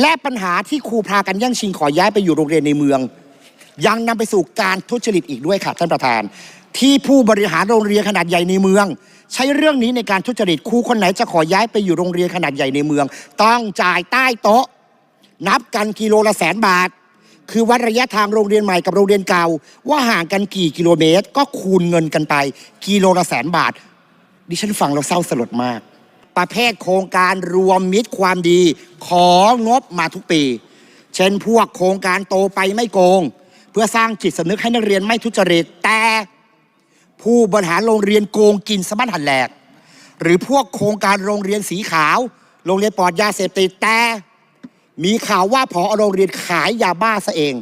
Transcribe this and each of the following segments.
และปัญหาที่ครูพากันแย่งชิงขอย้ายไปอยู่โรงเรียนในเมือง ยังนำไปสู่การทุจริตอีกด้วยค่ะท่านประธาน ที่ผู้บริหารโรงเรียนขนาดใหญ่ในเมือง ใช้เรื่องนี้ในการทุจริตครูคนไหนจะขอย้ายไปอยู่โรงเรียนขนาดใหญ่ในเมือง ต้องจ่ายใต้โต๊ะ นับกันกิโลละแสนบาท คือวัดระยะทางโรงเรียนใหม่กับโรงเรียนเก่า ว่าห่างกันกี่กิโลเมตร ก็คูณเงินกันไป กิโลละแสนบาท ดิฉันฟังแล้วเศร้าสลดมาก ประเภทโครงการรวมมิตรความดี ของบมาทุกปี เช่นพวกโครงการโตไปไม่โกง เพื่อสร้างจิตสำนึกให้นักเรียนไม่ทุจริต แต่ผู้บริหารโรงเรียนโกงกินสมันหันแหลก หรือพวกโครงการโรงเรียนสีขาว โรงเรียนปลอดยาเสพติดแต่มีข่าวว่าพอโรงเรียนขายยาบ้าซะเอง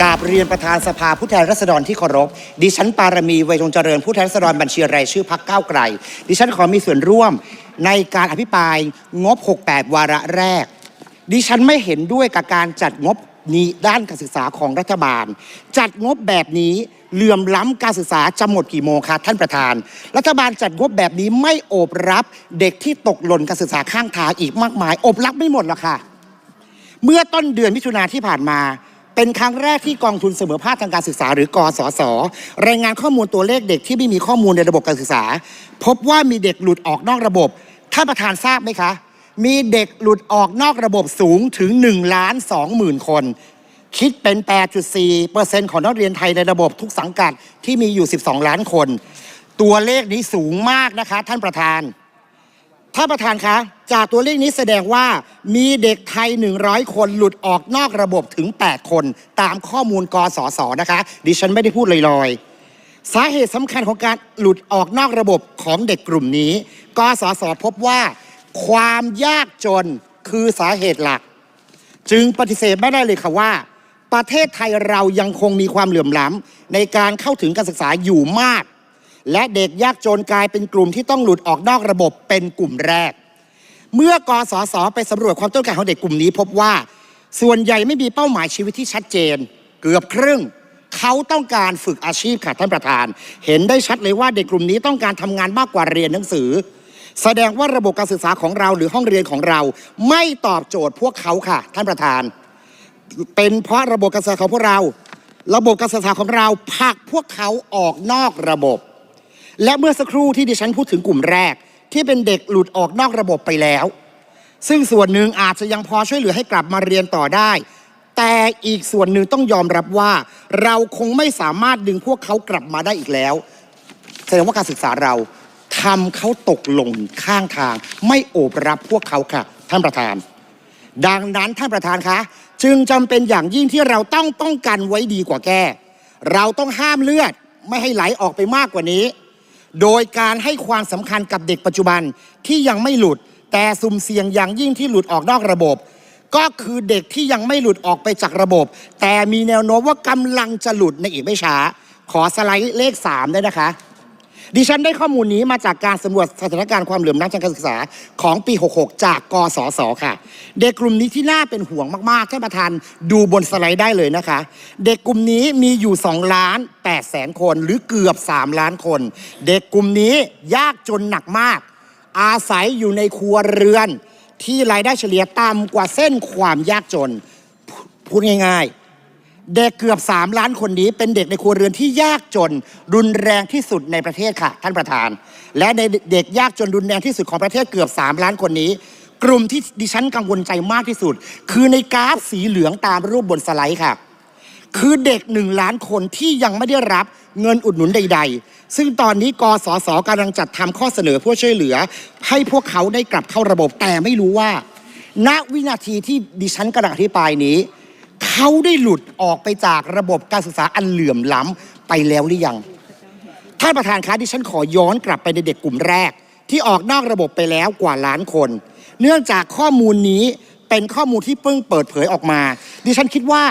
กราบเรียนประธานสภาผู้แทนราษฎรที่เคารพ ดิฉันปารมีไวยทงเจริญผู้แทนราษฎรบัญชีรายชื่อพักก้าวไกล ดิฉันขอมีส่วนร่วมในการอภิปรายงบ 68 วาระแรก ดิฉันไม่เห็นด้วยกับการจัดงบนี้ด้านการศึกษาของรัฐบาล จัดงบแบบนี้เหลื่อมล้ำการศึกษาจะหมดกี่โมงคะท่านประธาน รัฐบาลจัดงบแบบนี้ไม่โอบรับเด็กที่ตกหล่นการศึกษาข้างทางอีกมากมาย อบรับไม่หมดหรอกค่ะ เมื่อต้นเดือนมิถุนาที่ผ่านมา เป็นครั้งแรกที่กองทุนเสมอภาคทางการศึกษา หรือกสศรายงานข้อมูลตัวเลขเด็กที่ไม่มีข้อมูลในระบบการศึกษา พบว่ามีเด็กหลุดออกนอกระบบท่านประธานทราบไหมคะ มีเด็กหลุดออกนอกระบบสูงถึง1ล้าน2หมื่นคน คิดเป็น 8.4%ของนักเรียนไทยในระบบทุกสังกัดที่มีอยู่ 12 ล้านคน ตัวเลขนี้สูงมากนะคะ ท่านประธาน ท่านประธานคะ จากตัวเลขนี้แสดงว่ามีเด็กไทย 100 คนหลุดออกนอกระบบถึง 8 คน ตามข้อมูลกสศนะคะ ดิฉันไม่ได้พูดลอยๆ สาเหตุสำคัญของการหลุดออกนอกระบบของเด็กกลุ่มนี้กสศพบว่า ความยากจนคือสาเหตุหลัก จึงปฏิเสธไม่ได้เลยค่ะว่า ประเทศไทยเรายังคงมีความเหลื่อมล้ำในการเข้าถึงการศึกษาอยู่มาก และเด็กยากจนกลายเป็นกลุ่มที่ต้องหลุดออกนอกระบบเป็นกลุ่มแรก เมื่อกสศไปสำรวจความต้องการของเด็กกลุ่มนี้พบว่า ส่วนใหญ่ไม่มีเป้าหมายชีวิตที่ชัดเจน เกือบครึ่ง เขาต้องการฝึกอาชีพค่ะท่านประธาน เห็นได้ชัดเลยว่าเด็กกลุ่มนี้ต้องการทำงานมากกว่าเรียนหนังสือ แสดงว่าระบบการศึกษาของเราหรือห้องเรียนของเรา ไม่ตอบโจทย์พวกเขาค่ะ ท่านประธาน เป็นเพราะระบบการศึกษาของพวกเรา ระบบการศึกษาของเราผลักพวกเขาออกนอกระบบ และเมื่อสักครู่ที่ดิฉันพูดถึงกลุ่มแรก ที่เป็นเด็กหลุดออกนอกระบบไปแล้ว ซึ่งส่วนหนึ่งอาจจะยังพอช่วยเหลือให้กลับมาเรียนต่อได้ แต่อีกส่วนหนึ่งต้องยอมรับว่า เราคงไม่สามารถดึงพวกเขากลับมาได้อีกแล้วแสดงว่าการศึกษาเราทำเขาตกลงข้างทาง ไม่โอบรับพวกเขาค่ะ ท่านประธาน ดังนั้นท่านประธานคะจึงจำเป็นอย่างยิ่งที่เราต้องป้องกันไว้ดีกว่าแก้ เราต้องห้ามเลือดไม่ให้ไหลออกไปมากกว่านี้ โดยการให้ความสำคัญกับเด็กปัจจุบันที่ยังไม่หลุด แต่สุ่มเสี่ยงอย่างยิ่งที่หลุดออกนอกระบบ ก็คือเด็กที่ยังไม่หลุดออกไปจากระบบ แต่มีแนวโน้มว่ากำลังจะหลุดในอีกไม่ช้า ขอสไลด์เลข 3 ได้นะคะ ดิฉันได้ข้อมูลนี้มาจากการสำรวจสถานการณ์ความเหลื่อมล้ำทางการศึกษาของปี 66 จากกสศค่ะ เด็กกลุ่มนี้ที่น่าเป็นห่วงมากๆท่านประธานดูบนสไลด์ได้เลยนะคะ เด็กกลุ่มนี้มีอยู่2ล้าน8แสนคนหรือเกือบ 3 ล้านคน เด็กกลุ่มนี้ยากจนหนักมาก อาศัยอยู่ในครัวเรือนที่รายได้เฉลี่ยต่ำกว่าเส้นความยากจนพูดง่าย ๆ เด็กเกือบ 3 ล้านคนนี้เป็นเด็กในครัวเรือนที่ยากจน รุนแรงที่สุดในประเทศค่ะ ท่านประธาน และในเด็กยากจนรุนแรงที่สุดของประเทศเกือบ 3 ล้านคนนี้ กลุ่มที่ดิฉันกังวลใจมากที่สุด คือในกราฟสีเหลืองตามรูปบนสไลด์ค่ะ คือเด็กหนึ่งล้านคนที่ยังไม่ได้รับเงินอุดหนุนใด ๆ ซึ่งตอนนี้กสศกำลังจัดทำข้อเสนอเพื่อช่วยเหลือ ให้พวกเขาได้กลับเข้าระบบแต่ไม่รู้ว่า ณวินาทีที่ดิฉันกำลังอธิบายนี้ เขาได้หลุดออกไปจากระบบการศึกษาอันเหลื่อมล้ำไปแล้วหรือยัง ท่านประธานคะดิฉันขอย้อนกลับไปในเด็กกลุ่มแรก ที่ออกนอกระบบไปแล้วกว่าล้านคน เนื่องจากข้อมูลนี้เป็นข้อมูลที่เพิ่งเปิดเผยออกมา ดิฉันคิดว่า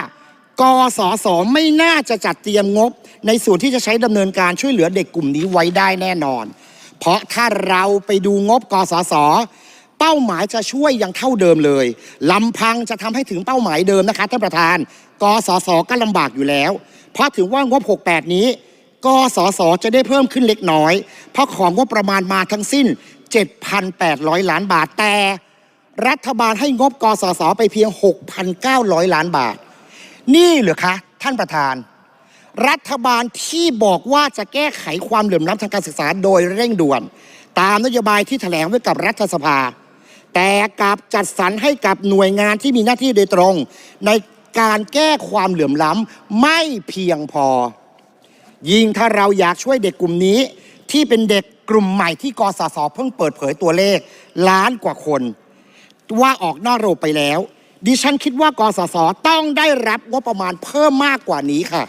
กสศไม่น่าจะจัดเตรียมงบ ในส่วนที่จะใช้ดำเนินการช่วยเหลือเด็กกลุ่มนี้ไว้ได้แน่นอน เพราะถ้าเราไปดูงบกสศ เป้าหมายจะช่วยยังเท่าเดิมเลยลำพังจะทำให้ถึงเป้าหมายเดิมนะคะท่านประธานกสศก็ลำบากอยู่แล้ว เพราะถือว่างบ 68 นี้กสศจะได้เพิ่มขึ้นเล็กน้อย เพราะของงบประมาณมาทั้งสิ้น 7,800 ล้านบาทแต่ รัฐบาลให้งบกสศไปเพียง 6,900 ล้านบาท นี่เหรือคะ ท่านประธาน รัฐบาลที่บอกว่าจะแก้ไขความเหลื่อมล้ำทางการศึกษาโดยเร่งด่วน ตามนโยบายที่แถลงไว้กับรัฐสภา แต่กลับจัดสรรให้กับหน่วยงานที่มีหน้าที่โดยตรง ในการแก้ความเหลื่อมล้ำไม่เพียงพอ ยิ่งถ้าเราอยากช่วยเด็กกลุ่มนี้ ที่เป็นเด็กกลุ่มใหม่ที่กสศเพิ่งเปิดเผยตัวเลข ล้านกว่าคน ว่าออกนอกระบบไปแล้ว ดิฉันคิดว่ากสศต้องได้รับงบประมาณเพิ่มมากกว่านี้ค่ะ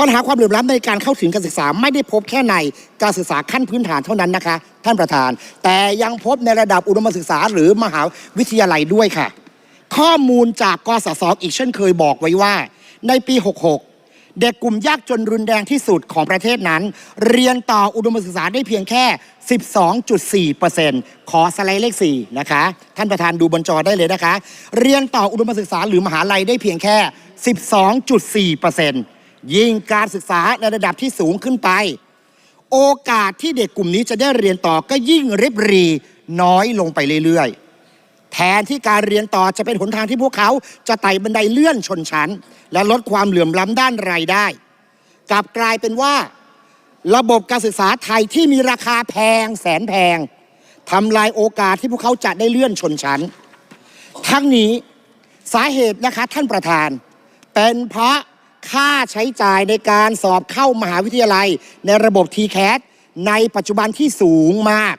ปัญหาความเหลื่อมล้ำในการเข้าถึงการศึกษาไม่ได้พบแค่ในการศึกษาขั้นพื้นฐานเท่านั้นนะคะ ท่านประธาน แต่ยังพบในระดับอุดมศึกษาหรือมหาวิทยาลัยด้วยค่ะ ข้อมูลจากกสศอีกเช่นเคยบอกไว้ว่า ในปี 66 เด็กกลุ่มยากจนรุนแรงที่สุดของประเทศนั้น เรียนต่ออุดมศึกษาได้เพียงแค่ 12.4%ขอสไลด์เลข 4 นะคะ ท่านประธานดูบนจอได้เลยนะคะ เรียนต่ออุดมศึกษาหรือมหาลัยได้เพียงแค่ 12.4% ยิ่งการศึกษาในระดับที่สูงขึ้นไป โอกาสที่เด็กกลุ่มนี้จะได้เรียนต่อก็ยิ่งริบรีน้อยลงไปเรื่อยๆ แทนที่การเรียนต่อจะเป็นหนทางที่พวกเขาจะไต่บันไดเลื่อนชนชั้น และลดความเหลื่อมล้ำด้านรายได้ กลับกลายเป็นว่า ระบบการศึกษาไทยที่มีราคาแพงแสนแพงทำลายโอกาสที่พวกเขาจะได้เลื่อนชนชั้น ทั้งนี้สาเหตุนะคะท่านประธาน เป็นเพราะ ค่าใช้จ่ายในการสอบเข้ามหาวิทยาลัย ในระบบ t c a t ในปัจจุบันที่สูงมาก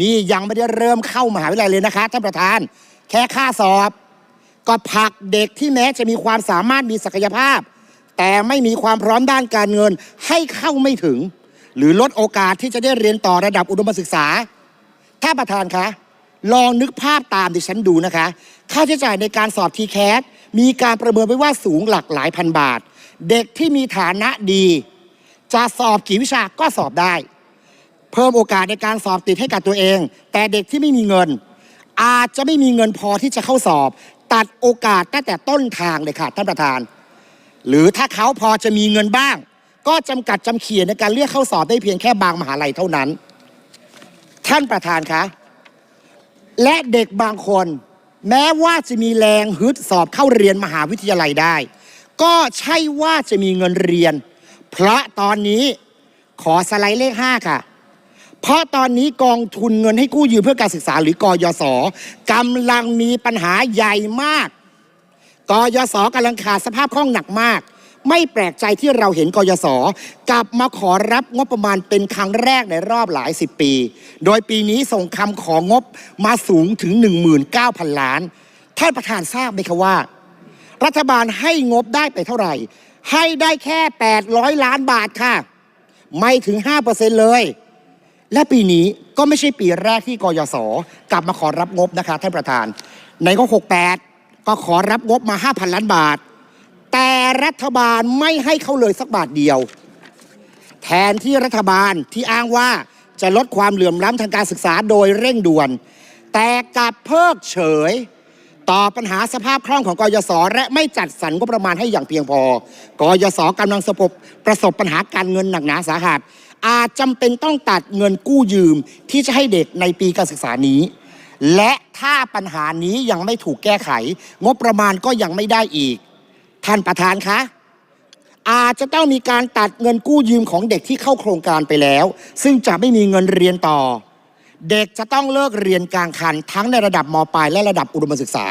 นี่ยังไม่ได้เริ่มเข้ามหาวิทยาลัยเลยนะคะท่านประธาน แค่ค่าสอบ ก็ผลักเด็กที่แม้จะมีความสามารถมีศักยภาพ แต่ไม่มีความพร้อมด้านการเงินให้เข้าไม่ถึง หรือลดโอกาสที่จะได้เรียนต่อระดับอุดมศึกษาถ้านประธานคะลองนึกภาพตามดิฉันดูนะคะ ค่าใช้จ่ายในการสอบทีแคสมีการประเมินไว้ว่าสูงหลักหลายพันบาท เด็กที่มีฐานะดี จะสอบกี่วิชาก็สอบได้ เพิ่มโอกาสในการสอบติดให้กับตัวเอง แต่เด็กที่ไม่มีเงิน อาจจะไม่มีเงินพอที่จะเข้าสอบ ตัดโอกาสตั้งแต่ต้นทางเลยค่ะท่านประธาน หรือถ้าเขาพอจะมีเงินบ้าง ก็จำกัดจำเขียนในการเลือกเข้าสอบได้เพียงแค่บางมหาลัยเท่านั้น ท่านประธานคะและเด็กบางคน แม้ว่าจะมีแรงฮึดสอบเข้าเรียนมหาวิทยาลัยได้ ก็ใช่ว่าจะมีเงินเรียน เพราะตอนนี้ขอสไลด์เลข 5 ค่ะ เพราะตอนนี้กองทุนเงินให้กู้ยืมเพื่อการศึกษาหรือกอยศกำลังมีปัญหาใหญ่มากกยศกำลังขาดสภาพคล่องหนักมาก ไม่แปลกใจที่เราเห็นกยศกลับมาขอรับงบประมาณเป็นครั้งแรกในรอบหลายสิบปี โดยปีนี้ส่งคำของงบมาสูงถึง 19,000 ล้าน ท่านประธานทราบไหมคะว่า รัฐบาลให้งบได้ไปเท่าไหร่ ให้ได้แค่ 800 ล้านบาทค่ะ ไม่ถึง 5%เลย และปีนี้ก็ไม่ใช่ปีแรกที่กยศกลับมาขอรับงบนะคะท่านประธาน ในงบ68 ก็ขอรับงบมา 5,000 ล้านบาท แต่รัฐบาลไม่ให้เขาเลยสักบาทเดียว แทนที่รัฐบาลที่อ้างว่าจะลดความเหลื่อมล้ำทางการศึกษาโดยเร่งด่วน แต่กลับเพิกเฉย ต่อปัญหาสภาพคล่องของกยศและไม่จัดสรรงบประมาณให้อย่างเพียงพอกยศกำลังประสบประสบปัญหาการเงินหนักหนาสาหัส อาจจำเป็นต้องตัดเงินกู้ยืมที่จะให้เด็กในปีการศึกษานี้ และถ้าปัญหานี้ยังไม่ถูกแก้ไข งบประมาณก็ยังไม่ได้อีก ท่านประธานคะอาจจะต้องมีการตัดเงินกู้ยืมของเด็กที่เข้าโครงการไปแล้ว ซึ่งจะไม่มีเงินเรียนต่อ เด็กจะต้องเลิกเรียนกลางคัน ทั้งในระดับมปลายและระดับอุดมศึกษา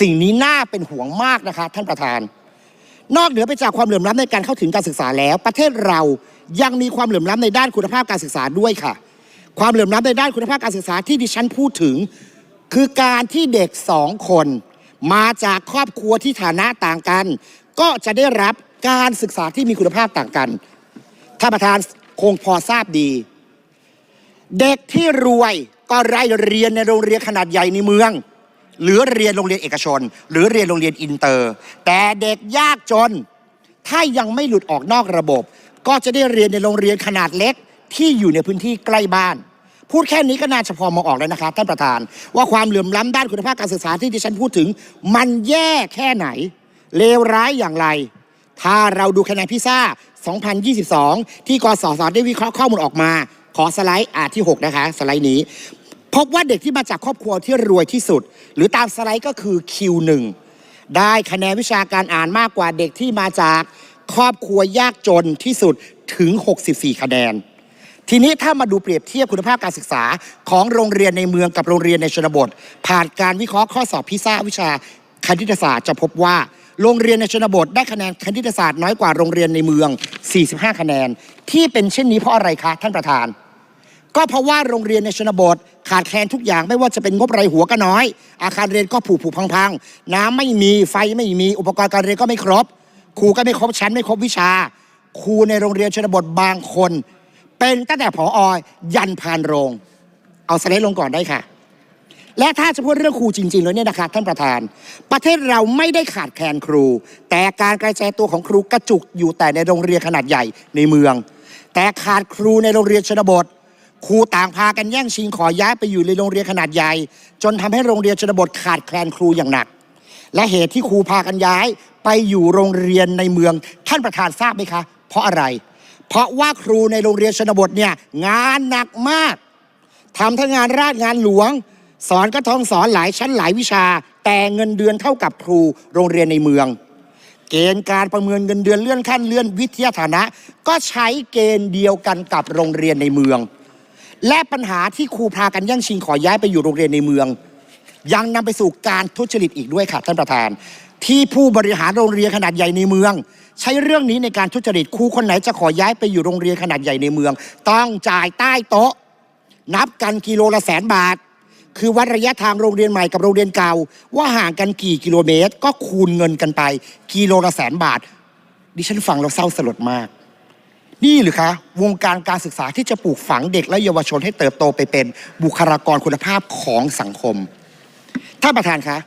สิ่งนี้น่าเป็นห่วงมากนะคะ ท่านประธาน นอกเหนือไปจากความเหลื่อมล้ำในการเข้าถึงการศึกษาแล้ว ประเทศเรายังมีความเหลื่อมล้ำในด้านคุณภาพการศึกษาด้วยค่ะ ความเหลื่อมล้ำในด้านคุณภาพการศึกษาที่ดิฉันพูดถึง คือการที่เด็กสองคน มาจากครอบครัวที่ฐานะต่างกัน ก็จะได้รับการศึกษาที่มีคุณภาพต่างกันท่านประธานคงพอทราบดี เด็กที่รวยก็ไล่เรียนในโรงเรียนขนาดใหญ่ในเมือง หรือเรียนโรงเรียนเอกชน หรือเรียนโรงเรียนอินเตอร์ แต่เด็กยากจน ถ้ายังไม่หลุดออกนอกระบบ ก็จะได้เรียนในโรงเรียนขนาดเล็กที่อยู่ในพื้นที่ใกล้บ้าน พูดแค่นี้ก็น่าจะพอมองออกแล้วนะคะท่านประธาน ว่าความเหลื่อมล้ำด้านคุณภาพการศึกษาที่ดิฉันพูดถึง มันแย่แค่ไหนเลวร้ายอย่างไร ถ้าเราดูคะแนนพิซซ่า 2022 ที่กสศได้วิเคราะห์ข้อมูลออกมา ขอสไลด์อ่าที่ 6 นะคะ สไลด์นี้ พบว่าเด็กที่มาจากครอบครัวที่รวยที่สุด หรือตามสไลด์ก็คือ Q1 ได้คะแนนวิชาการอ่านมากกว่าเด็กที่มาจากครอบครัวยากจนที่สุดถึง 64 คะแนน ทีนี้ถ้ามาดูเปรียบเทียบคุณภาพการศึกษาของโรงเรียนในเมืองกับโรงเรียนในชนบท ผ่านการวิเคราะห์ข้อสอบพิซซ่าวิชาคณิตศาสตร์จะพบว่า โรงเรียนในชนบทได้คะแนนคณิตศาสตร์น้อยกว่าโรงเรียนในเมือง 45 คะแนน ที่เป็นเช่นนี้เพราะอะไรคะท่านประธาน ก็เพราะว่าโรงเรียนในชนบท ขาดแคลนทุกอย่างไม่ว่าจะเป็นงบไรหัวก็น้อย อาคารเรียนก็ผุผุพังๆ น้ำไม่มีไฟไม่มีอุปกรณ์การเรียนก็ไม่ครบ ครูก็ไม่ครบชั้นไม่ครบวิชา ครูในโรงเรียนชนบทบางคน เป็นตั้งแต่ผออยันพานโรง เอาสไลด์ลงก่อนได้ค่ะ และถ้าจะพูดเรื่องครูจริง ๆ แล้วเนี่ยนะคะท่านประธาน ประเทศเราไม่ได้ขาดแคลนครู แต่การกระจายตัวของครูกระจุกอยู่แต่ในโรงเรียนขนาดใหญ่ในเมือง แต่ขาดครูในโรงเรียนชนบท ครูต่างพากันแย่งชิงขอย้ายไปอยู่ในโรงเรียนขนาดใหญ่ จนทำให้โรงเรียนชนบทขาดแคลนครูอย่างหนัก และเหตุที่ครูพากันย้ายไปอยู่โรงเรียนในเมือง ท่านประธานทราบไหมคะ เพราะอะไร เพราะว่าครูในโรงเรียนชนบทเนี่ยงานหนักมากทำทั้งงานราชงานหลวง สอนก็ต้องสอนหลายชั้นหลายวิชา แต่เงินเดือนเท่ากับครูโรงเรียนในเมือง เกณฑ์การประเมินเงินเดือนเลื่อนขั้นเลื่อนวิทยาฐานะ ก็ใช้เกณฑ์เดียวกันกับโรงเรียนในเมือง และปัญหาที่ครูพากันแย่งชิงขอย้ายไปอยู่โรงเรียนในเมือง ยังนำไปสู่การทุจริตอีกด้วยค่ะท่านประธาน ที่ผู้บริหารโรงเรียนขนาดใหญ่ในเมือง ใช้เรื่องนี้ในการทุจริตครูคนไหนจะขอย้ายไปอยู่โรงเรียนขนาดใหญ่ในเมือง ต้องจ่ายใต้โต๊ะ นับกันกิโลละแสนบาท คือวัดระยะทางโรงเรียนใหม่กับโรงเรียนเก่า ว่าห่างกันกี่กิโลเมตร ก็คูณเงินกันไป กิโลละแสนบาท ดิฉันฟังแล้วเศร้าสลดมาก นี่หรือคะ วงการการศึกษาที่จะปลูกฝังเด็กและเยาวชนให้เติบโตไปเป็นบุคลากรคุณภาพของสังคมท่านประธานคะ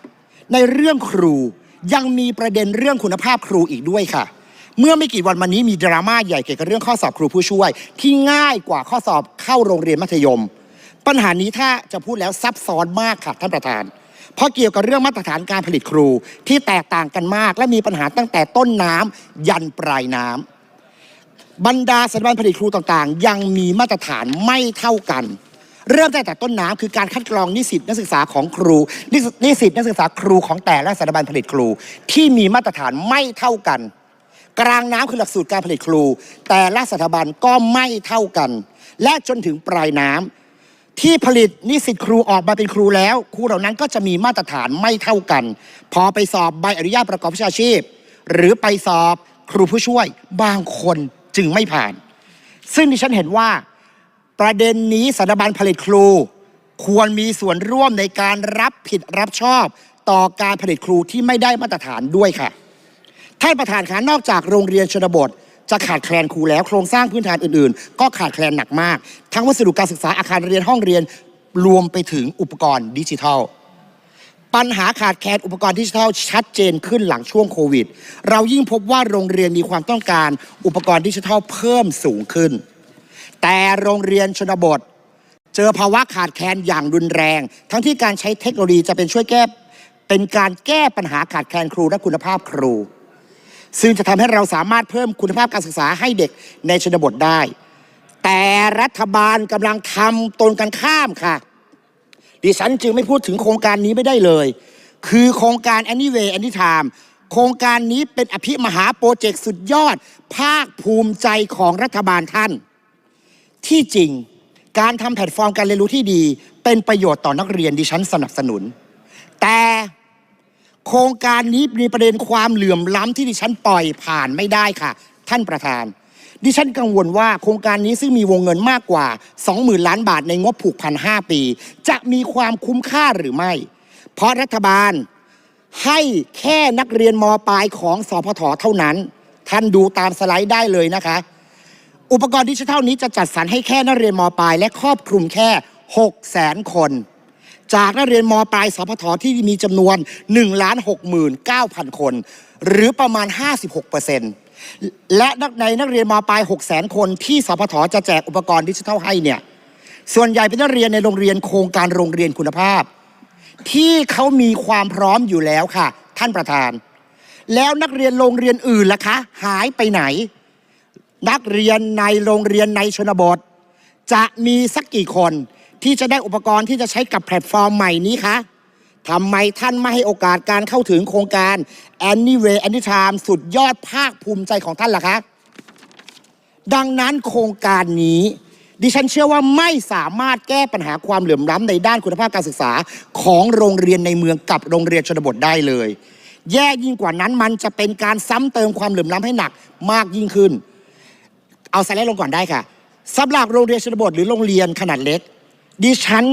ในเรื่องครูยังมีประเด็นเรื่องคุณภาพครูอีกด้วยค่ะ เมื่อไม่กี่วันมานี้มีดราม่าใหญ่เกี่ยวกับเรื่องข้อสอบครูผู้ช่วย ที่ง่ายกว่าข้อสอบเข้าโรงเรียนมัธยม ปัญหานี้ถ้าจะพูดแล้วซับซ้อนมากค่ะท่านประธาน เพราะเกี่ยวกับเรื่องมาตรฐานการผลิตครูที่แตกต่างกันมาก และมีปัญหาตั้งแต่ต้นน้ำยันปลายน้ำบรรดาสถาบันผลิตครูต่างๆ ยังมีมาตรฐานไม่เท่ากัน เริ่มตั้งแต่ต้นน้ำคือการคัดกรองนิสิตนักศึกษาของครูนิสนิสิตนักศึกษาครูของแต่ละสถาบันผลิตครู ที่มีมาตรฐานไม่เท่ากัน กลางน้ำคือหลักสูตรการผลิตครู แต่ละสถาบันก็ไม่เท่ากัน และจนถึงปลายน้ำ ที่ผลิตนิสิตครูออกมาเป็นครูแล้ว ครูเหล่านั้นก็จะมีมาตรฐานไม่เท่ากัน พอไปสอบใบอนุญาตประกอบวิชาชีพ หรือไปสอบครูผู้ช่วยบางคนจึงไม่ผ่าน ซึ่งดิฉันเห็นว่าประเด็นนี้สถาบันผลิตครู ควรมีส่วนร่วมในการรับผิดรับชอบ ต่อการผลิตครูที่ไม่ได้มาตรฐานด้วยค่ะท่านประธานคะนอกจากโรงเรียนชนบท จะขาดแคลนครูแล้วโครงสร้างพื้นฐานอื่นๆ ก็ขาดแคลนหนักมาก ทั้งวัสดุการศึกษาอาคารเรียนห้องเรียนรวมไปถึงอุปกรณ์ดิจิทัล ปัญหาขาดแคลนอุปกรณ์ดิจิทัลชัดเจนขึ้นหลังช่วงโควิด เรายิ่งพบว่าโรงเรียนมีความต้องการอุปกรณ์ดิจิทัลเพิ่มสูงขึ้น แต่โรงเรียนชนบท เจอภาวะขาดแคลนอย่างรุนแรง ทั้งที่การใช้เทคโนโลยีจะเป็นช่วยแก้เป็นการแก้ปัญหาขาดแคลนครูและคุณภาพครู ซึ่งจะทำให้เราสามารถเพิ่มคุณภาพการศึกษาให้เด็กในชนบทได้ แต่รัฐบาลกำลังทำตรงกันข้ามค่ะ ดิฉันจึงไม่พูดถึงโครงการนี้ไม่ได้เลย คือโครงการ Anyway Anytime โครงการนี้เป็นอภิมหาโปรเจกต์สุดยอด ภาคภูมิใจของรัฐบาลท่าน ที่จริงการทำแพลตฟอร์มการเรียนรู้ที่ดี เป็นประโยชน์ต่อนักเรียนดิฉันสนับสนุน แต่ โครงการนี้มีประเด็นความเหลื่อมล้ำที่ดิฉันปล่อยผ่านไม่ได้ค่ะ ท่านประธาน ดิฉันกังวลว่าโครงการนี้ซึ่งมีวงเงินมากกว่า 20,000 ล้านบาทในงบผูกพัน5ปี จะมีความคุ้มค่าหรือไม่ เพราะรัฐบาลให้แค่นักเรียนมปลายของสพทเท่านั้น ท่านดูตามสไลด์ได้เลยนะคะ อุปกรณ์ดิจิทัลนี้จะจัดสรรให้แค่นักเรียนมปลายและครอบคลุมแค่ 6 0แสนคน จากนักเรียนมปลายสพทที่มีจำนวน1ล้าน69,000 คน หรือประมาณ 56%และในนักเรียนมปลาย 6 0แสนคน ที่สพทจะแจกอุปกรณ์ดิจิทัลให้เนี่ยส่วนใหญ่เป็นนักเรียนในโรงเรียนโครงการโรงเรียนคุณภาพ ที่เขามีความพร้อมอยู่แล้วค่ะ ท่านประธาน แล้วนักเรียนโรงเรียนอื่นล่ะคะ หายไปไหน นักเรียนในโรงเรียนในชนบท จะมีสักกี่คน ที่จะได้อุปกรณ์ที่จะใช้กับแพลตฟอร์มใหม่นี้คะทำไมท่านไม่ให้โอกาสการเข้าถึงโครงการ Anyway Anytime สุดยอดภาคภูมิใจของท่านล่ะคะ ดังนั้นโครงการนี้ ดิฉันเชื่อว่าไม่สามารถแก้ปัญหาความเหลื่อมล้ำในด้านคุณภาพการศึกษาของโรงเรียนในเมืองกับโรงเรียนชนบทได้เลย แย่ยิ่งกว่านั้นมันจะเป็นการซ้ำเติมความเหลื่อมล้ำให้หนักมากยิ่งขึ้น เอาสไลด์ลงก่อนได้ค่ะสำหรับโรงเรียนชนบทหรือโรงเรียนขนาดเล็ก ดิฉัน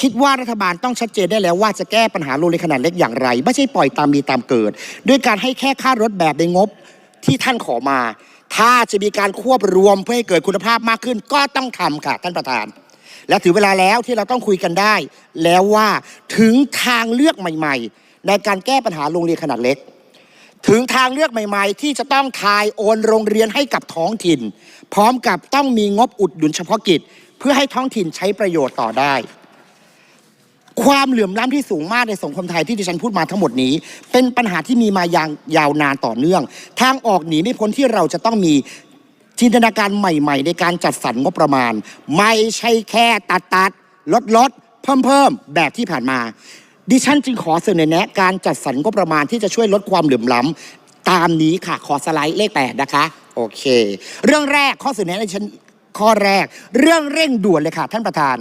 คิดว่ารัฐบาลต้องชัดเจนได้แล้วว่าจะแก้ปัญหาโรงเรียนขนาดเล็กอย่างไร ไม่ใช่ปล่อยตามมีตามเกิด ด้วยการให้แค่ค่ารถแบบในงบที่ท่านขอมา ถ้าจะมีการควบรวมเพื่อให้เกิดคุณภาพมากขึ้น ก็ต้องทำค่ะท่านประธาน และถือเวลาแล้วที่เราต้องคุยกันได้ แล้วว่าถึงทางเลือกใหม่ ๆ ในการแก้ปัญหาโรงเรียนขนาดเล็ก ถึงทางเลือกใหม่ ๆ ที่จะต้องทายโอนโรงเรียนให้กับท้องถิ่น พร้อมกับต้องมีงบอุดหนุนเฉพาะกิจ เพื่อให้ท้องถิ่นใช้ประโยชน์ต่อได้ ความเหลื่อมล้ำที่สูงมากในสังคมไทยที่ดิฉันพูดมาทั้งหมดนี้ เป็นปัญหาที่มีมาอย่างยาวนานต่อเนื่อง ทางออกหนีไม่พ้นที่เราจะต้องมีจินตนาการใหม่ ๆ ในการจัดสรรงบประมาณ ไม่ใช่แค่ตัดตัดลดลดเพิ่มเพิ่มแบบที่ผ่านมา ดิฉันจึงขอเสนอแนะการจัดสรรงบประมาณที่จะช่วยลดความเหลื่อมล้ำตามนี้ค่ะขอสไลด์เลขแปดนะคะ โอเค เรื่องแรกข้อเสนอแนะดิฉัน ข้อแรก เรื่องเร่งด่วนเลยค่ะท่านประธาน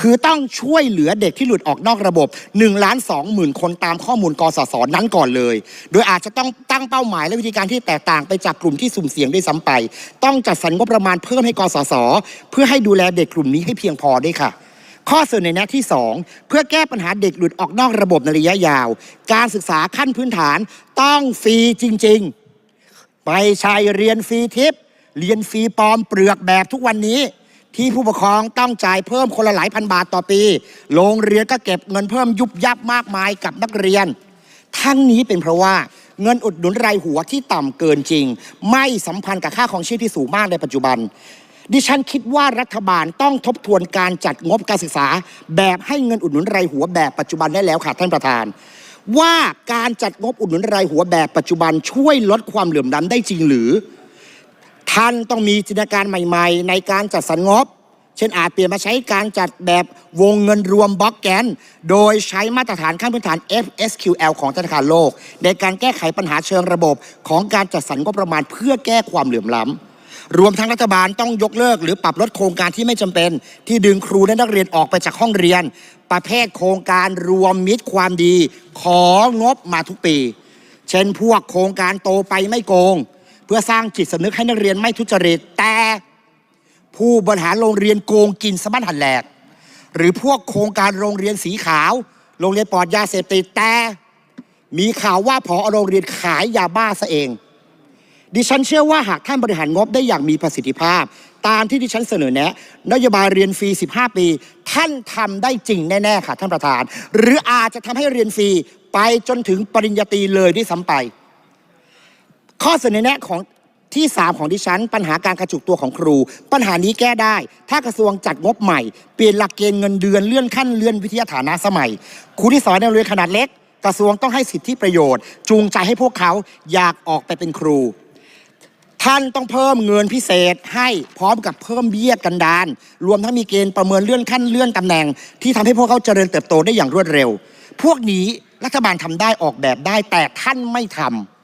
คือต้องช่วยเหลือเด็กที่หลุดออกนอกระบบ1ล้าน2หมื่นคนตามข้อมูลกสศนั้นก่อนเลย โดยอาจจะต้องตั้งเป้าหมายและวิธีการที่แตกต่างไปจากกลุ่มที่สุ่มเสี่ยงด้วยซ้ำไป ต้องจัดสรรงบประมาณเพิ่มให้กสศเพื่อให้ดูแลเด็กกลุ่มนี้ให้เพียงพอด้วยค่ะข้อเสนอแนะที่ 2 เพื่อแก้ปัญหาเด็กหลุดออกนอกระบบในระยะยาว การศึกษาขั้นพื้นฐานต้องฟรีจริง ๆไม่ใช่เรียนฟรีทิป เรียนฟรีปลอมเปลือกแบบทุกวันนี้ ที่ผู้ปกครองต้องจ่ายเพิ่มคนละหลายพันบาทต่อปี โรงเรียนก็เก็บเงินเพิ่มยุบยับมากมายกับนักเรียน ทั้งนี้เป็นเพราะว่าเงินอุดหนุนรายหัวที่ต่ำเกินจริง ไม่สัมพันธ์กับค่าของชีพที่สูงมากในปัจจุบัน ดิฉันคิดว่ารัฐบาลต้องทบทวนการจัดงบการศึกษา แบบให้เงินอุดหนุนรายหัวแบบปัจจุบันได้แล้วค่ะท่านประธานว่าการจัดงบอุดหนุนรายหัวแบบปัจจุบันช่วยลดความเหลื่อมล้ำได้จริงหรือ ท่านต้องมีจินตนาการใหม่ ๆ ในการจัดสรรงบ เช่นอาจเปลี่ยนมาใช้การจัดแบบวงเงินรวมบล็อกแกน โดยใช้มาตรฐานขั้นพื้นฐาน FSQL ของธนาคารโลก ในการแก้ไขปัญหาเชิงระบบของการจัดสรรงบประมาณเพื่อแก้ความเหลื่อมล้ำรวมทั้งรัฐบาลต้องยกเลิก หรือปรับลดโครงการที่ไม่จำเป็น ที่ดึงครูและนักเรียนออกไปจากห้องเรียน ประเภทโครงการรวมมิตรความดี ของงบมาทุกปี เช่นพวกโครงการโตไปไม่โกง พื่อสร้างจิตสำนึกให้นักเรียนไม่ทุจริต แต่ผู้บริหารโรงเรียนโกงกินสะบั้นหันแหลก หรือพวกโครงการโรงเรียนสีขาว โรงเรียนปลอดยาเสพติดแต่มีข่าวว่าพอโรงเรียนขายยาบ้าซะเอง ดิฉันเชื่อว่าหากท่านบริหารงบได้อย่างมีประสิทธิภาพ ตามที่ดิฉันเสนอแนะ นโยบายเรียนฟรี 15 ปี ท่านทำได้จริงแน่ ๆ ค่ะ ท่านประธาน หรืออาจจะทำให้เรียนฟรีไปจนถึงปริญญาตรีเลยด้วยซ้ำไป ข้อเสนอแนะของที่ 3 ของดิฉัน ปัญหาการกระจุกตัวของครู ปัญหานี้แก้ได้ ถ้ากระทรวงจัดงบใหม่ เปลี่ยนหลักเกณฑ์เงินเดือนเลื่อนขั้นเลื่อนวิทยาฐานะสมัย ครูที่สอนในโรงเรียนขนาดเล็ก กระทรวงต้องให้สิทธิประโยชน์ จูงใจให้พวกเขาอยากออกไปเป็นครู ท่านต้องเพิ่มเงินพิเศษให้พร้อมกับเพิ่มเบี้ยกันดานรวมทั้งมีเกณฑ์ประเมินเลื่อนขั้นเลื่อนตำแหน่ง ที่ทำให้พวกเขาเจริญเติบโตได้อย่างรวดเร็ว พวกนี้รัฐบาลทำได้ออกแบบได้แต่ท่านไม่ทำ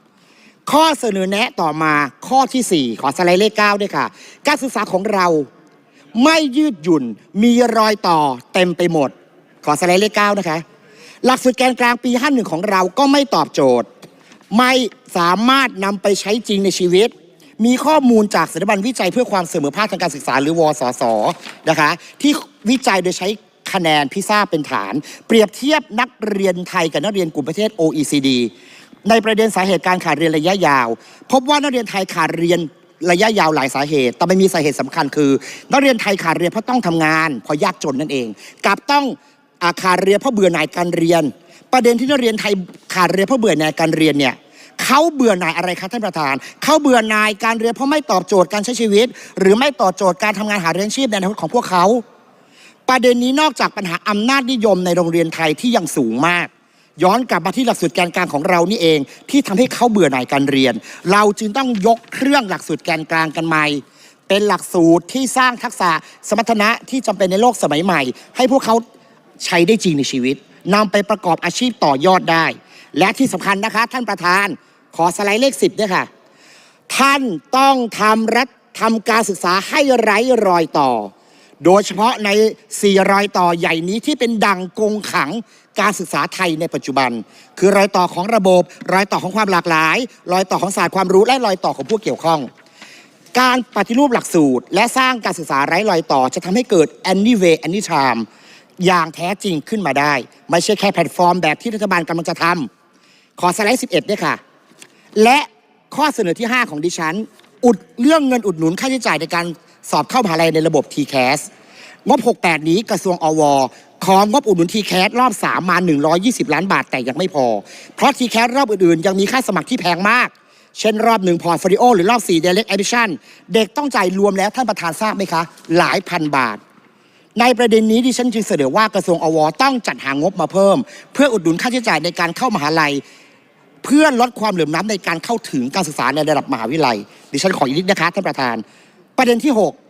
ข้อเสนอแนะต่อมาข้อที่ 4 ขอสไลด์เลข 9 ด้วยค่ะ การศึกษาของเราไม่ยืดหยุ่นมีรอยต่อเต็มไปหมด ขอสไลด์เลข 9 นะคะ หลักสูตรแกนกลางปี 51 ของเราก็ไม่ตอบโจทย์ ไม่สามารถนำไปใช้จริงในชีวิต มีข้อมูลจากสถาบันวิจัยเพื่อความเสมอภาคทางการศึกษาหรือวสสนะคะ ที่วิจัยโดยใช้คะแนนพิซ่าเป็นฐาน เปรียบเทียบนักเรียนไทยกับนักเรียนกลุ่มประเทศ OECD ในประเด็นสาเหตุการขาดเรียนระยะยาว พบว่านักเรียนไทยขาดเรียนระยะยาวหลายสาเหตุ แต่ไม่มีสาเหตุสำคัญคือ นักเรียนไทยขาดเรียนเพราะต้องทำงาน เพราะยากจนนั่นเองกับต้องอาขาดเรียนเพราะเบื่อหน่ายการเรียน ประเด็นที่นักเรียนไทยขาดเรียนเพราะเบื่อหน่ายการเรียนเนี่ยเขาเบื่อหน่ายอะไรครับท่านประธาน เขาเบื่อหน่ายการเรียนเพราะไม่ตอบโจทย์การใช้ชีวิต หรือไม่ตอบโจทย์การทำงานหาเลี้ยงชีพในอนาคตของพวกเขา ประเด็นนี้นอกจากปัญหาอำนาจนิยมในโรงเรียนไทยที่ยังสูงมาก ย้อนกลับมาที่หลักสูตรแกนกลางของเรานี่เอง ที่ทำให้เขาเบื่อหน่ายการเรียน เราจึงต้องยกเครื่องหลักสูตรแกนกลางกันใหม่เป็นหลักสูตรที่สร้างทักษะสมรรถนะที่จำเป็นในโลกสมัยใหม่ ให้พวกเขาใช้ได้จริงในชีวิตนำไปประกอบอาชีพต่อยอดได้ และที่สำคัญนะคะ ท่านประธานขอสไลด์เลขสิบด้วยค่ะ ท่านต้องทำรัฐทำการศึกษาให้ไร้รอยต่อ โดยเฉพาะในสี่รอยต่อใหญ่นี้ที่เป็นดังกงขัง การศึกษาไทยในปัจจุบัน คือรอยต่อของระบบ รอยต่อของความหลากหลาย รอยต่อของศาสตร์ความรู้และรอยต่อของผู้เกี่ยวข้อง การปฏิรูปหลักสูตร และสร้างการศึกษาไร้รอยต่อ จะทำให้เกิด anyway anytime อย่างแท้จริงขึ้นมาได้ ไม่ใช่แค่แพลตฟอร์มแบบที่รัฐบาลกำลังจะทำขอสไลด์ 11ด้วยค่ะ และข้อเสนอที่ 5 ของดิฉัน อุดเรื่องเงินอุดหนุนค่าใช้จ่ายในการสอบเข้ามหาลัยในระบบ TCAS งบ 68 นี้กระทรวงอวของงบอุดหนุน TCAS รอบ 3 มา 120 ล้านบาทแต่ยังไม่พอ เพราะ TCAS รอบอื่นๆ ยังมีค่าสมัครที่แพงมาก เช่นรอบ1พอร์ตโฟลิโอหรือรอบ4 Direct Admission เด็กต้องจ่ายรวมแล้วท่านประธานทราบไหมคะ หลายพันบาท ในประเด็นนี้ดิฉันจึงเสนอว่ากระทรวงอวต้องจัดหางบมาเพิ่ม เพื่ออุดหนุนค่าใช้จ่ายในการเข้ามหาลัย เพื่อลดความเหลื่อมล้ำในการเข้าถึงการศึกษาในระดับมหาวิทยาลัย ดิฉันขออีกนิดนะคะท่านประธาน ประเด็นที่ 6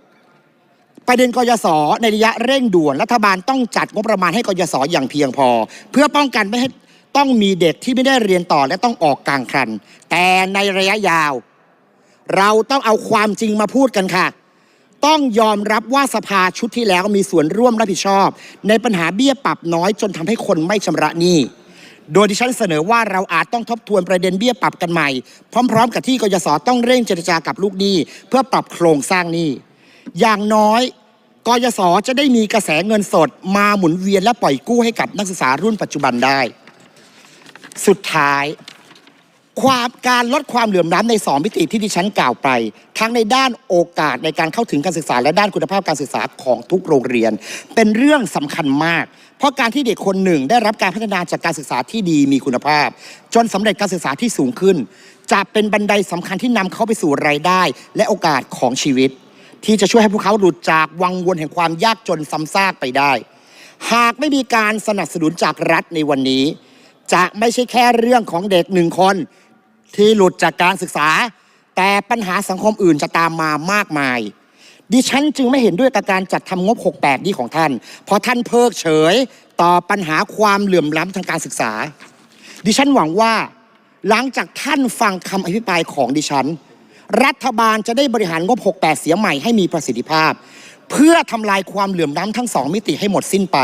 ประเด็นกยศในระยะเร่งด่วนรัฐบาลต้องจัดงบประมาณให้กยศอย่างเพียงพอ เพื่อป้องกันไม่ให้ต้องมีเด็กที่ไม่ได้เรียนต่อและต้องออกกลางคัน แต่ในระยะยาว เราต้องเอาความจริงมาพูดกันค่ะ ต้องยอมรับว่าสภาชุดที่แล้วมีส่วนร่วมรับผิดชอบ ในปัญหาเบี้ยปรับน้อยจนทำให้คนไม่ชำระหนี้โดยที่ฉันเสนอว่าเราอาจต้องทบทวนประเด็นเบี้ยปรับกันใหม่ พร้อม ๆ กับที่กยศต้องเร่งเจรจากับลูกหนี้ เพื่อปรับโครงสร้างหนี้ อย่างน้อยกยศจะได้มีกระแสเงินสด มาหมุนเวียนและปล่อยกู้ให้กับนักศึกษารุ่นปัจจุบันได้ สุดท้าย ความการลดความเหลื่อมล้ำในสองมิติที่ดิฉันกล่าวไป ทั้งในด้านโอกาสในการเข้าถึงการศึกษา และด้านคุณภาพการศึกษาของทุกโรงเรียน เป็นเรื่องสำคัญมาก เพราะการที่เด็กคนหนึ่งได้รับการพัฒนาจากการศึกษาที่ดีมีคุณภาพ จนสำเร็จการศึกษาที่สูงขึ้น จะเป็นบันไดสำคัญที่นำเขาไปสู่รายได้ และโอกาสของชีวิต ที่จะช่วยให้พวกเขาหลุดจากวังวนแห่งความยากจนซ้ำซากไปได้ หากไม่มีการสนับสนุนจากรัฐในวันนี้ จะไม่ใช่แค่เรื่องของเด็กหนึ่งคนที่หลุดจากการศึกษา แต่ปัญหาสังคมอื่นจะตามมามากมาย ดิฉันจึงไม่เห็นด้วยกับการจัดทำงบ 68 นี้ของท่าน เพราะท่านเพิกเฉยต่อปัญหาความเหลื่อมล้ำทางการศึกษา ดิฉันหวังว่าหลังจากท่านฟังคำอภิปรายของดิฉัน รัฐบาลจะได้บริหารงบ 68 เสียใหม่ให้มีประสิทธิภาพ เพื่อทำลายความเหลื่อมล้ำทั้งสองมิติให้หมดสิ้นไป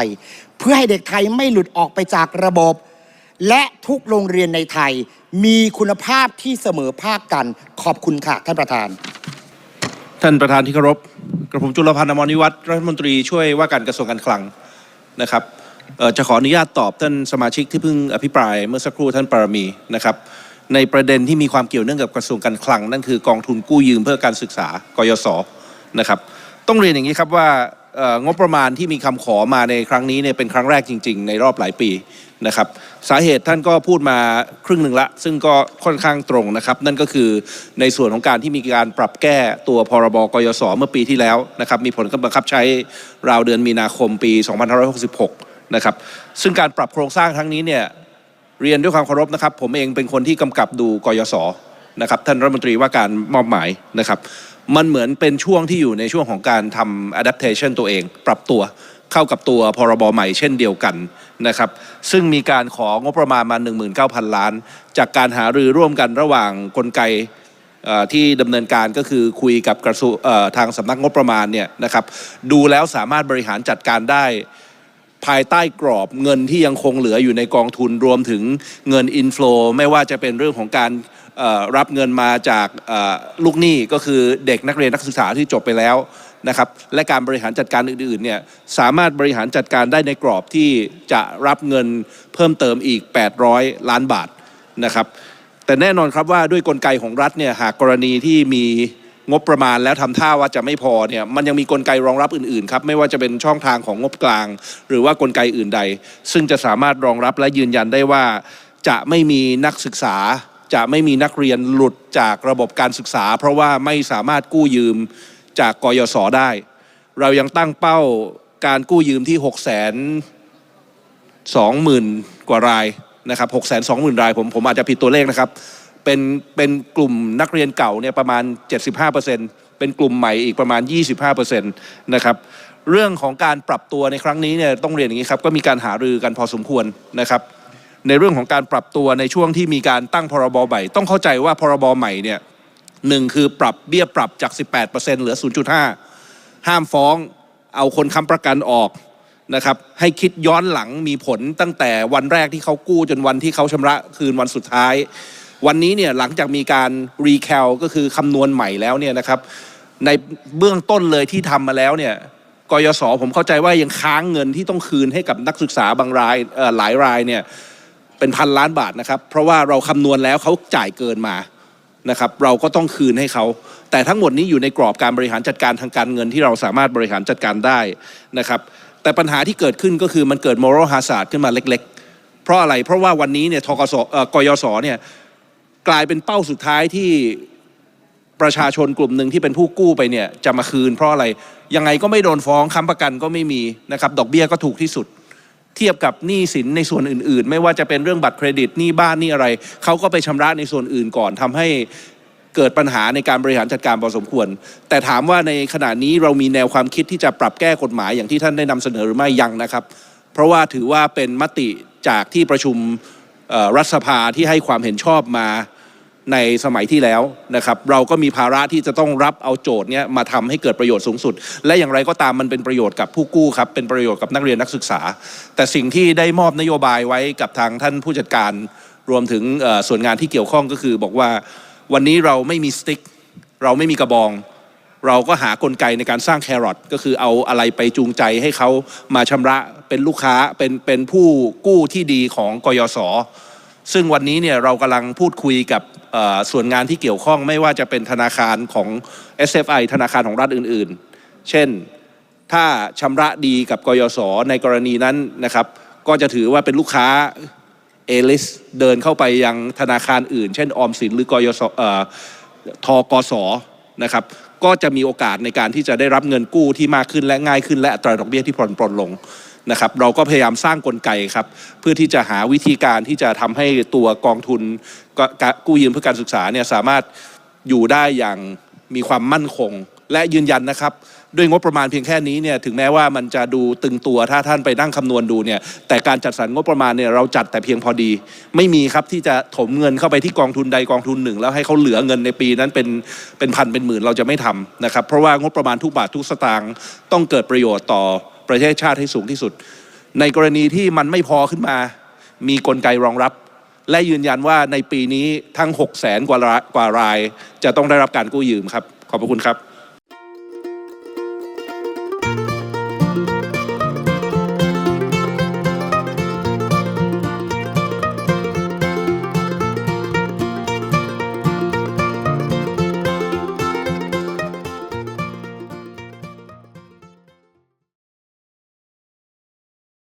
เพื่อให้เด็กไทยไม่หลุดออกไปจากระบบ และทุกโรงเรียนในไทย มีคุณภาพที่เสมอภาคกันขอบคุณค่ะท่านประธาน ท่านประธานที่เคารพกระผมจุลพันธ์อมรนิวัฒน์รัฐมนตรีช่วยว่าการกระทรวงการคลังนะครับจะขออนุญาตตอบท่านสมาชิกที่เพิ่งอภิปรายเมื่อสักครู่ท่านปรมีนะครับ ในประเด็นที่มีความเกี่ยวเนื่องกับกระทรวงการคลัง นั่นคือกองทุนกู้ยืมเพื่อการศึกษากยศนะครับ ต้องเรียนอย่างนี้ครับว่าเอ่องบประมาณที่มีคำขอมาในครั้งนี้เนี่ยเป็นครั้งแรกจริง ๆ ในรอบหลายปีนะครับสาเหตุท่านก็พูดมาครึ่งหนึ่งละ ซึ่งก็ค่อนข้างตรงนะครับ นั่นก็คือในส่วนของการที่มีการปรับแก้ตัวพรบกยศเมื่อปีที่แล้วนะครับมีผลบังคับใช้ราวเดือนมีนาคมปี 2566 นะครับซึ่งการปรับโครงสร้างครั้งนี้เนี่ย เรียนด้วยความเคารพนะครับ ผมเองเป็นคนที่กำกับดูกยศนะครับท่านรัฐมนตรีว่าการมอบหมายนะครับ มันเหมือนเป็นช่วงที่อยู่ในช่วงของการทำ adaptation ตัวเอง ปรับตัวเข้ากับตัวพรบใหม่เช่นเดียวกันนะครับ ซึ่งมีการของบประมาณมา 19,000 ล้าน จากการหารือร่วมกันระหว่างกลไกที่ดำเนินการก็คือคุยกับกระทรวงทางสำนักงบประมาณเนี่ยนะครับดูแล้วสามารถบริหารจัดการได้ ภายใต้กรอบเงินที่ยังคงเหลืออยู่ในกองทุนรวมถึงเงินอินฟลูไม่ว่าจะเป็นเรื่องของการรับเงินมาจากลูกหนี้ก็คือเด็กนักเรียนนักศึกษาที่จบไปแล้วนะครับและการบริหารจัดการอื่นๆเนี่ยสามารถบริหารจัดการได้ในกรอบที่จะรับเงินเพิ่มเติมอีก 800 ล้านบาทนะครับแต่แน่นอนครับว่าด้วยกลไกของรัฐเนี่ยหากกรณีที่มี งบประมาณแล้วทำท่าว่าจะไม่พอเนี่ยมันยังมีกลไกรองรับอื่นๆครับไม่ว่าจะเป็นช่องทางของงบกลาง หรือว่ากลไกอื่นใด ซึ่งจะสามารถรองรับและยืนยันได้ว่า จะไม่มีนักศึกษา จะไม่มีนักเรียนหลุดจากระบบการศึกษา เพราะว่าไม่สามารถกู้ยืมจากกยศได้ เรายังตั้งเป้าการกู้ยืมที่6 0 0 0 0 0 20,000กว่ารายนะครับ6 2 0 0 0 0 รายผมผมอาจจะผิดตัวเลขนะครับ เป็นเป็นกลุ่มนักเรียนเก่าเนี่ยประมาณ 75%เป็นกลุ่มใหม่อีกประมาณ 25%นะครับเรื่องของการปรับตัวในครั้งนี้เนี่ยต้องเรียนอย่างนี้ครับก็มีการหารือกันพอสมควรนะครับ ในเรื่องของการปรับตัวในช่วงที่มีการตั้งพรบใหม่ ต้องเข้าใจว่าพรบใหม่เนี่ยหนึ่งคือปรับเบี้ยปรับจาก 18%เหลือ 0.5 ห้ามฟ้องเอาคนค้ำประกันออกนะครับให้คิดย้อนหลังมีผลตั้งแต่วันแรกที่เขากู้จนวันที่เขาชำระคืนวันสุดท้าย วันนี้เนี่ยหลังจากมีการรีแคลก็คือคำนวณใหม่แล้วเนี่ยนะครับ ในเบื้องต้นเลยที่ทำมาแล้วเนี่ยกยศผมเข้าใจว่ายังค้างเงินที่ต้องคืนให้กับนักศึกษาบางรายหลายรายเนี่ยเป็นพันล้านบาทนะครับ เพราะว่าเราคำนวณแล้วเขาจ่ายเกินมานะครับ เราก็ต้องคืนให้เขา แต่ทั้งหมดนี้อยู่ในกรอบการบริหารจัดการทางการเงินที่เราสามารถบริหารจัดการได้นะครับ แต่ปัญหาที่เกิดขึ้นก็คือมันเกิด moral hazard ขึ้นมาเล็ก ๆ เพราะอะไรเพราะว่าวันนี้เนี่ยทกศกยศเนี่ย กลายเป็นเป้าสุดท้ายที่ประชาชนกลุ่มหนึ่งที่เป็นผู้กู้ไปเนี่ยจะมาคืนเพราะอะไรยังไงก็ไม่โดนฟ้องค้ำประกันก็ไม่มีนะครับดอกเบี้ยก็ถูกที่สุด เทียบกับหนี้สินในส่วนอื่น ๆ ไม่ว่าจะเป็นเรื่องบัตรเครดิตหนี้บ้านหนี้อะไรเขาก็ไปชำระในส่วนอื่นก่อนทำให้เกิดปัญหาในการบริหารจัดการพอสมควร แต่ถามว่าในขณะนี้เรามีแนวความคิดที่จะปรับแก้กฎหมายอย่างที่ท่านได้นำเสนอหรือไม่ยังนะครับ เพราะว่าถือว่าเป็นมติจากที่ประชุมรัฐสภาที่ให้ความเห็นชอบมา ในสมัยที่แล้วนะครับเราก็มีภาระที่จะต้องรับเอาโจทย์เนี้ยมาทำให้เกิดประโยชน์สูงสุด และอย่างไรก็ตามมันเป็นประโยชน์กับผู้กู้ครับเป็นประโยชน์กับนักเรียนนักศึกษา แต่สิ่งที่ได้มอบนโยบายไว้กับทางท่านผู้จัดการรวมถึงส่วนงานที่เกี่ยวข้องก็คือ บอกว่าวันนี้เราไม่มีสติ๊กเราไม่มีกระบอง เราก็หากลไกในการสร้างแครอทก็คือเอาอะไรไปจูงใจให้เขามาชำระเป็นลูกค้าเป็นเป็นผู้กู้ที่ดีของกยศซึ่งวันนี้เนี่ยเรากำลังพูดคุยกับ ส่วนงานที่เกี่ยวข้องไม่ว่าจะเป็นธนาคารของ SFI ธนาคารของรัฐอื่นๆ เช่นถ้าชำระดีกับกยศในกรณีนั้นนะครับ ก็จะถือว่าเป็นลูกค้าเอลิสเดินเข้าไปยังธนาคารอื่น เช่นออมสินหรือกยศทกสนะครับก็จะมีโอกาสในการที่จะได้รับเงินกู้ที่มากขึ้นและง่ายขึ้นและอัตราดอกเบี้ยที่ผ่อนปลนลง นะครับเราก็พยายามสร้างกลไกครับเพื่อที่จะหาวิธีการที่จะทำให้ตัวกองทุนกกกู้ยืมเพื่อการศึกษาเนี่ยสามารถอยู่ได้อย่างมีความมั่นคง และยืนยันนะครับด้วยงบประมาณเพียงแค่นี้เนี่ยถึงแม้ว่ามันจะดูตึงตัวถ้าท่านไปนั่งคำนวณดูเนี่ยแต่การจัดสรรงบประมาณเนี่ยเราจัดแต่เพียงพอดี ไม่มีครับที่จะถมเงินเข้าไปที่กองทุนใดกองทุนหนึ่ง แล้วให้เขาเหลือเงินในปีนั้นเป็นเป็นพันเป็นหมื่นเราจะไม่ทำนะครับเพราะว่างบประมาณทุกบาททุกสตางค์ต้องเกิดประโยชน์ต่อ ประเทศชาติให้สูงที่สุด ในกรณีที่มันไม่พอขึ้นมา มีกลไกรองรับ และยืนยันว่าในปีนี้ทั้ง 6 0แสนกว่ารายกว่ารายจะต้องได้รับการกู้ยืมครับ ขอบพระคุณครับ